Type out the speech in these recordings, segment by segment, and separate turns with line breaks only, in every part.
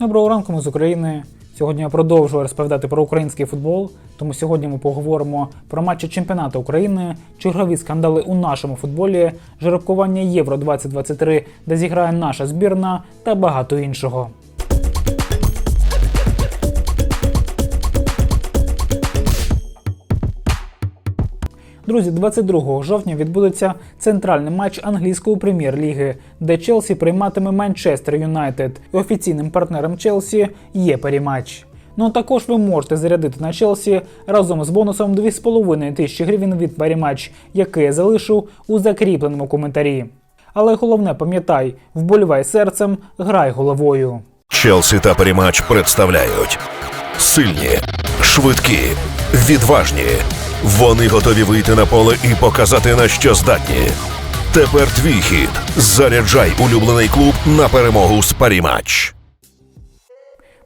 Доброго ранку, ми з України. Сьогодні я продовжую розповідати про український футбол. Тому сьогодні ми поговоримо про матчі чемпіонату України, чергові скандали у нашому футболі, жеребкування Євро 2023, де зіграє наша збірна та багато іншого. Друзі, 22 жовтня відбудеться центральний матч англійської прем'єр-ліги, де Челсі прийматиме Манчестер Юнайтед. І офіційним партнером Челсі є паріматч. Ну а також ви можете зарядити на Челсі разом з бонусом 2,5 тисячі гривень від паріматч, який я залишу у закріпленому коментарі. Але головне пам'ятай, вболівай серцем, грай головою.
Челсі та Парімач представляють сильні, швидкі, відважні. Вони готові вийти на поле і показати на що здатні. Тепер твій хід. Заряджай улюблений клуб на перемогу з Парімач.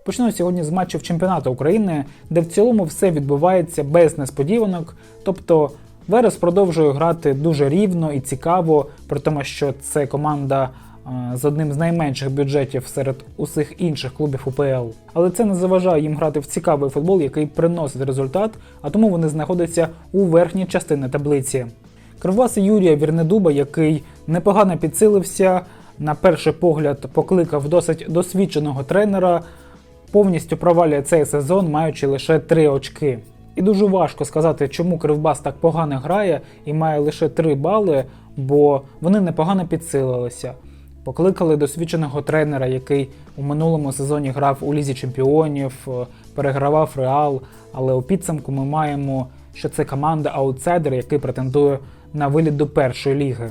Почну сьогодні з матчів чемпіонату України, де в цілому все відбувається без несподіванок. Тобто Верес продовжує грати дуже рівно і цікаво, при тому, що це команда з одним з найменших бюджетів серед усіх інших клубів УПЛ. Але це не заважає їм грати в цікавий футбол, який приносить результат, а тому вони знаходяться у верхній частині таблиці. Кривбас Юрія Вірнедуба, який непогано підсилився, на перший погляд покликав досить досвідченого тренера, повністю провалює цей сезон, маючи лише 3 очки. І дуже важко сказати, чому Кривбас так погано грає і має лише 3 бали, бо вони непогано підсилилися. Покликали досвідченого тренера, який у минулому сезоні грав у Лізі Чемпіонів, е, перегравав Реал. Але у підсумку ми маємо, що це команда аутсайдер, який претендує на виліт до першої ліги.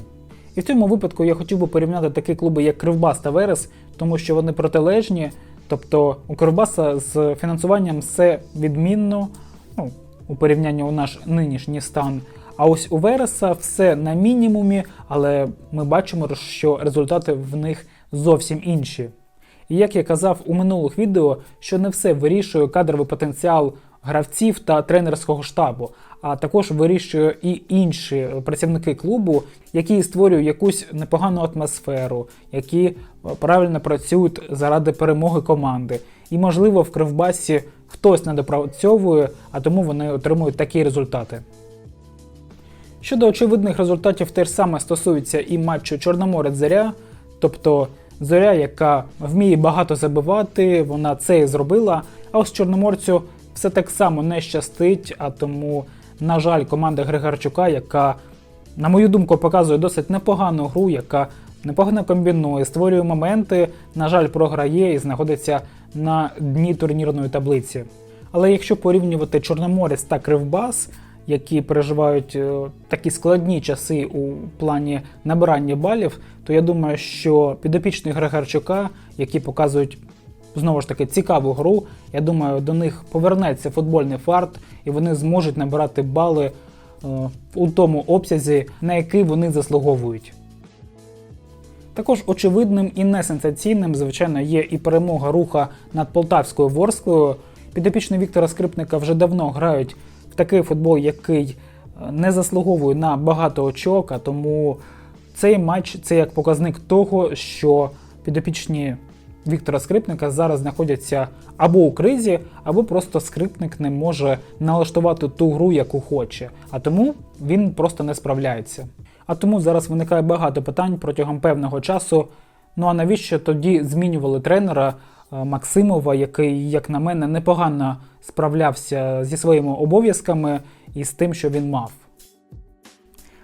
І в цьому випадку я хотів би порівняти такі клуби, як Кривбас та Верес, тому що вони протилежні. Тобто у Кривбаса з фінансуванням все відмінно, ну, у порівнянні у наш нинішній стан. А ось у Вереса все на мінімумі, але ми бачимо, що результати в них зовсім інші. І як я казав у минулих відео, що не все вирішує кадровий потенціал гравців та тренерського штабу, а також вирішує і інші працівники клубу, які створюють якусь непогану атмосферу, які правильно працюють заради перемоги команди. І, можливо, в Кривбасі хтось не допрацьовує, а тому вони отримують такі результати. Щодо очевидних результатів, те ж саме стосується і матчу Чорноморець Заря, тобто зоря, яка вміє багато забивати, вона це і зробила. А ось Чорноморцю все так само не щастить, а тому, на жаль, команда Григорчука, яка, на мою думку, показує досить непогану гру, яка непогано комбінує, створює моменти, на жаль, програє і знаходиться на дні турнірної таблиці. Але якщо порівнювати Чорноморець та Кривбас, які переживають е, такі складні часи у плані набирання балів, то я думаю, що підопічні Григорчука, які показують знову ж таки цікаву гру, я думаю, до них повернеться футбольний фарт, і вони зможуть набирати бали е, у тому обсязі, на який вони заслуговують. Також очевидним і несенсаційним, звичайно, є і перемога руха над Полтавською Ворсклою. Підопічні Віктора Скрипника вже давно грають в такий футбол, який е, не заслуговує на багато очок, а тому цей матч це як показник того, що підопічні Віктора Скрипника зараз знаходяться або у кризі, або просто скрипник не може налаштувати ту гру, яку хоче, а тому він просто не справляється. А тому зараз виникає багато питань протягом певного часу. Ну а навіщо тоді змінювали тренера Максимова, який, як на мене, непогано справлявся зі своїми обов'язками і з тим, що він мав.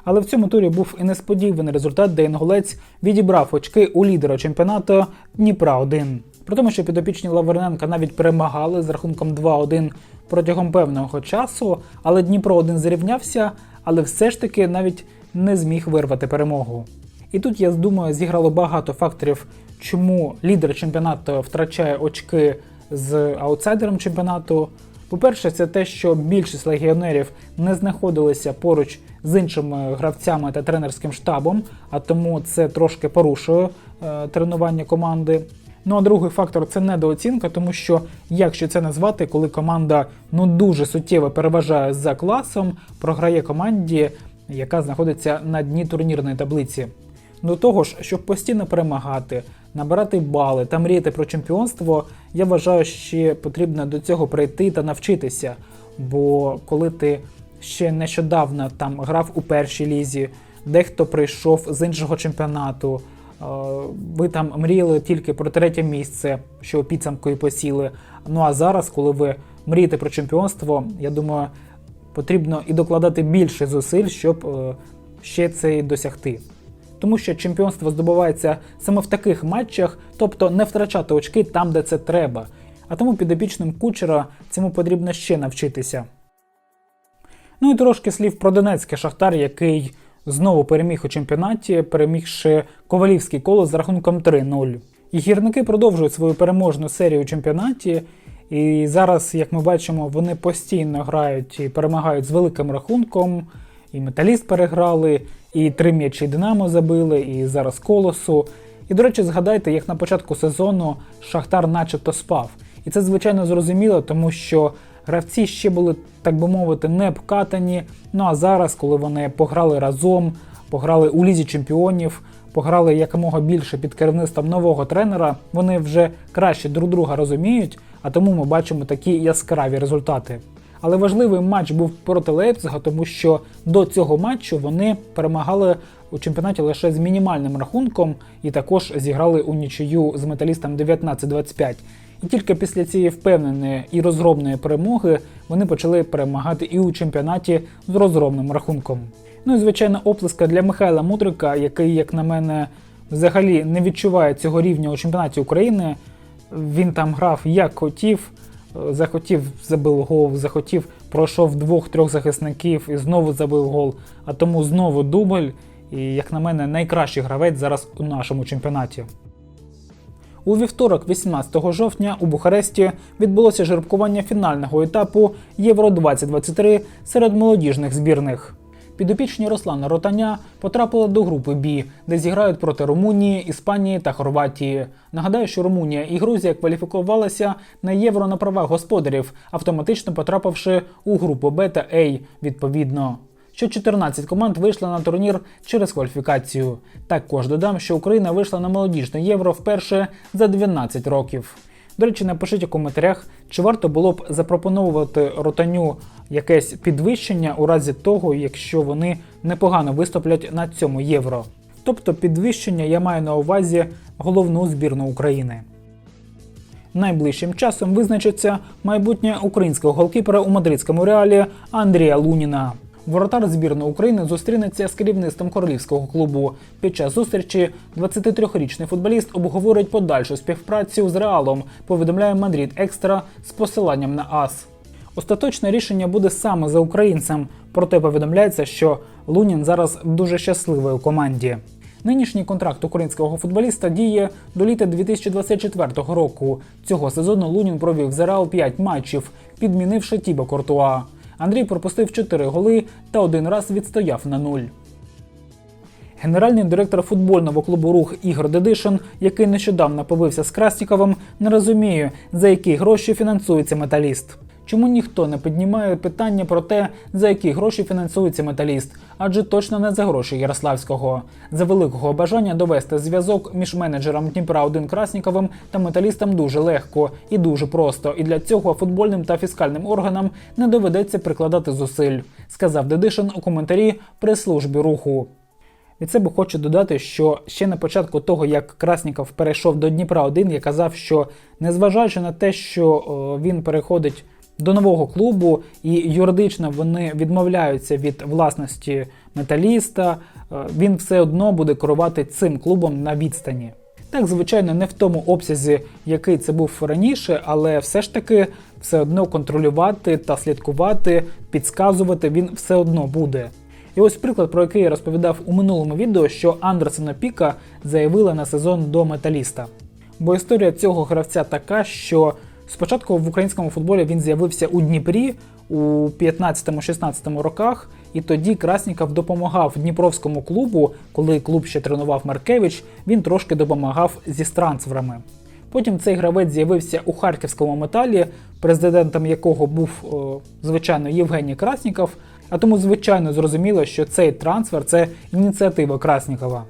Але в цьому турі був і несподіваний результат, де інгулець відібрав очки у лідера чемпіонату Дніпра 1. При тому, що підопічні Лаврененка навіть перемагали з рахунком 2-1 протягом певного часу, але Дніпро 1 зрівнявся, але все ж таки навіть не зміг вирвати перемогу. І тут, я думаю, зіграло багато факторів, чому лідер чемпіонату втрачає очки з аутсайдером чемпіонату. По-перше, це те, що більшість легіонерів не знаходилися поруч з іншими гравцями та тренерським штабом, а тому це трошки порушує е, тренування команди. Ну а другий фактор це недооцінка, тому що якщо це назвати, коли команда ну дуже суттєво переважає за класом, програє команді, яка знаходиться на дні турнірної таблиці. До того ж, щоб постійно перемагати, набирати бали та мріяти про чемпіонство, я вважаю, ще потрібно до цього прийти та навчитися. Бо коли ти ще нещодавно там грав у першій лізі, дехто прийшов з іншого чемпіонату, е, ви там мріяли тільки про третє місце, що і посіли. Ну а зараз, коли ви мрієте про чемпіонство, я думаю, потрібно і докладати більше зусиль, щоб е, ще це досягти. Тому що чемпіонство здобувається саме в таких матчах, тобто не втрачати очки там, де це треба. А тому підопічним кучера цьому потрібно ще навчитися. Ну і трошки слів про Донецький Шахтар, який знову переміг у чемпіонаті, перемігши Ковалівський коло з рахунком 3-0. І гірники продовжують свою переможну серію у чемпіонаті. І зараз, як ми бачимо, вони постійно грають і перемагають з великим рахунком. І металіст переграли, і три м'ячі Динамо забили, і зараз колосу. І, до речі, згадайте, як на початку сезону Шахтар начебто спав. І це звичайно зрозуміло, тому що гравці ще були, так би мовити, не обкатані. Ну а зараз, коли вони пограли разом, пограли у лізі чемпіонів, пограли якомога більше під керівництвом нового тренера, вони вже краще друг друга розуміють, а тому ми бачимо такі яскраві результати. Але важливий матч був проти Лейпцига, тому що до цього матчу вони перемагали у чемпіонаті лише з мінімальним рахунком і також зіграли у нічию з металістом 19-25. І тільки після цієї впевненої і розгромної перемоги вони почали перемагати і у чемпіонаті з розгромним рахунком. Ну і звичайно, оплеска для Михайла Мудрика, який, як на мене, взагалі не відчуває цього рівня у чемпіонаті України. Він там грав як хотів, захотів забив гол, захотів пройшов двох-трьох захисників і знову забив гол. А тому знову дубль. І, як на мене, найкращий гравець зараз у нашому чемпіонаті. У вівторок, 18 жовтня, у Бухаресті відбулося жеребкування фінального етапу Євро 2023 серед молодіжних збірних. Підопічні Руслана Ротаня потрапили до групи Бі, де зіграють проти Румунії, Іспанії та Хорватії. Нагадаю, що Румунія і Грузія кваліфікувалися на євро на правах господарів, автоматично потрапивши у групу Б та А відповідно. Що 14 команд вийшли на турнір через кваліфікацію. Також додам, що Україна вийшла на молодіжне євро вперше за 12 років. До речі, напишіть у коментарях, чи варто було б запропонувати ротаню якесь підвищення у разі того, якщо вони непогано виступлять на цьому євро. Тобто підвищення я маю на увазі головну збірну України. Найближчим часом визначиться майбутнє українського голкіпера у мадридському реалі Андрія Луніна. Воротар збірної України зустрінеться з керівництвом королівського клубу. Під час зустрічі 23-річний футболіст обговорить подальшу співпрацю з Реалом. Повідомляє Мадрид Екстра з посиланням на АС. Остаточне рішення буде саме за українцем, проте повідомляється, що Лунін зараз дуже щасливий у команді. Нинішній контракт українського футболіста діє до літа 2024 року. Цього сезону Лунін провів за Реал 5 матчів, підмінивши Тібо Кортуа. Андрій пропустив 4 голи та один раз відстояв на нуль. Генеральний директор футбольного клубу Рух Ігор Дедишин, який нещодавно побився з Красніковим, не розуміє, за які гроші фінансується металіст. Чому ніхто не піднімає питання про те, за які гроші фінансується металіст, адже точно не за гроші Ярославського, за великого бажання довести зв'язок між менеджером Дніпра 1 Красніковим та металістом дуже легко і дуже просто. І для цього футбольним та фіскальним органам не доведеться прикладати зусиль, сказав Дедишин у коментарі прес-службі руху. Від себе хочу додати, що ще на початку того, як Красніков перейшов до Дніпра 1 я казав, що незважаючи на те, що він переходить до нового клубу і юридично вони відмовляються від власності металіста, е, він все одно буде керувати цим клубом на відстані. Так, звичайно, не в тому обсязі, який це був раніше, але все ж таки все одно контролювати та слідкувати, підказувати він все одно буде. І ось приклад, про який я розповідав у минулому відео, що Андерсена Піка заявила на сезон до металіста. Бо історія цього гравця така, що спочатку в українському футболі він з'явився у Дніпрі у 15-16 роках, і тоді Красніков допомагав Дніпровському клубу, коли клуб ще тренував Маркевич, він трошки допомагав зі трансферами. Потім цей гравець з'явився у харківському металі, президентом якого був, звичайно, Євгеній Красніков. А тому, звичайно, зрозуміло, що цей трансфер це ініціатива Краснікова.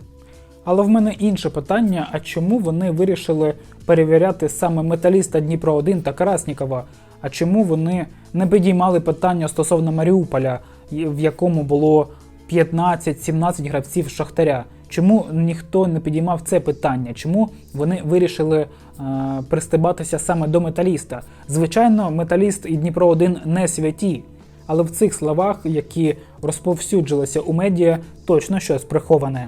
Але в мене інше питання: а чому вони вирішили перевіряти саме металіста Дніпро 1 та Краснікова? А чому вони не підіймали питання стосовно Маріуполя, в якому було 15-17 гравців Шахтаря? Чому ніхто не підіймав це питання? Чому вони вирішили е, пристебатися саме до металіста? Звичайно, металіст і Дніпро 1 не святі, але в цих словах, які розповсюджилися у медіа, точно щось приховане.